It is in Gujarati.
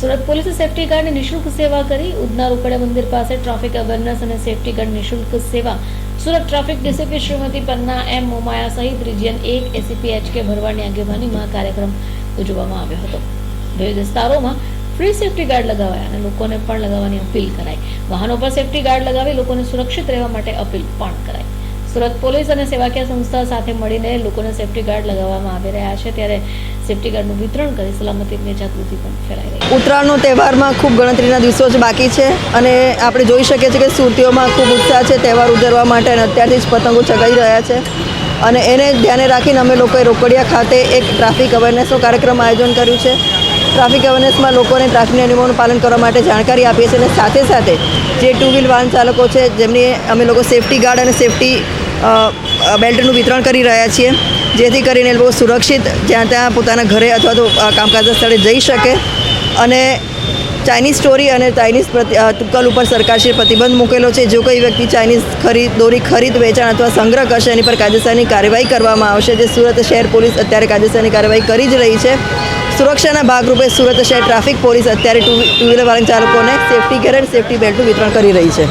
સુરત પોલીસે સેફટી ગાર્ડની નિઃશુલ્ક સેવા કરી ઉધના રોકડિયા મંદિર પાસે ટ્રાફિક અવેરનેસ અને સેફટી ગાર્ડ નિઃશુલ્ક સેવા. Surat traffic DCP Shrimati Panna M Momaya સહિત રિજિયન એક એસીપી એચ કે ભરવાડની આગેવાનીમાં કાર્યક્રમ ઉજવવામાં આવ્યો હતો. વિવિધ વિસ્તારોમાં ફ્રી સેફટી ગાર્ડ લગાવાયા અને લોકોને પણ લગાવવાની અપીલ કરાઈ. વાહનો પર સેફટી ગાર્ડ લગાવી લોકોને સુરક્ષિત રહેવા માટે અપીલ પણ કરાઈ. સુરત પોલીસ અને સેવાકીય સંસ્થા સાથે મળીને લોકોને સેફટી ગાર્ડ લગાવવામાં આવી રહ્યા છે. ત્યારે સેફટી ગાર્ડનું વિતરણ કરી સલામતીની જાગૃતિ પણ ફેલાઈ રહી ઉત્તરાયણનો તહેવારમાં ખૂબ ગણતરીના દિવસો જ બાકી છે અને આપણે જોઈ શકીએ છીએ કે સુરતીઓમાં ખૂબ ઉત્સાહ છે, તહેવાર ઉજવવા માટે અને અત્યારથી જ પતંગો ચગાવી રહ્યા છે. અને એને ધ્યાને રાખીને અમે લોકોએ રોકડિયા ખાતે એક ટ્રાફિક અવેરનેસનો કાર્યક્રમ આયોજન કર્યું છે. ટ્રાફિક અવેરનેસમાં લોકોને ટ્રાફિકના નિયમોનું પાલન કરવા માટે જાણકારી આપીએ છીએ અને સાથે સાથે જે ટુ વ્હીલ વાહન ચાલકો છે, જેમની અમે લોકો સેફટી ગાર્ડ અને સેફટી બેલ્ટનું વિતરણ કરી રહ્યા છીએ. જેથી કરીને લોકો સુરક્ષિત જ્યાં ત્યાં પોતાના ઘરે અથવા તો કામકાજ સ્થળે જઈ શકે અને ચાઇનીઝ સ્ટોરી અને ચાઇનીઝ તુક્કલ ઉપર સરકારશ્રી પ્રતિબંધ મૂકેલો છે. જો કોઈ વ્યક્તિ ચાઇનીઝ ખરીદ, દોરી ખરીદ, વેચાણ અથવા સંગ્રહ કરશે, એની પર કાયદેસરની કાર્યવાહી કરવામાં આવશે. જે સુરત શહેર પોલીસ અત્યારે કાયદેસરની કાર્યવાહી કરી જ રહી છે. સુરક્ષાના ભાગરૂપે સુરત શહેર ટ્રાફિક પોલીસ અત્યારે ટુ વ્હીલર વાહન ચાલકોને સેફટી ગેરેટ સેફટી બેલ્ટનું વિતરણ કરી રહી છે.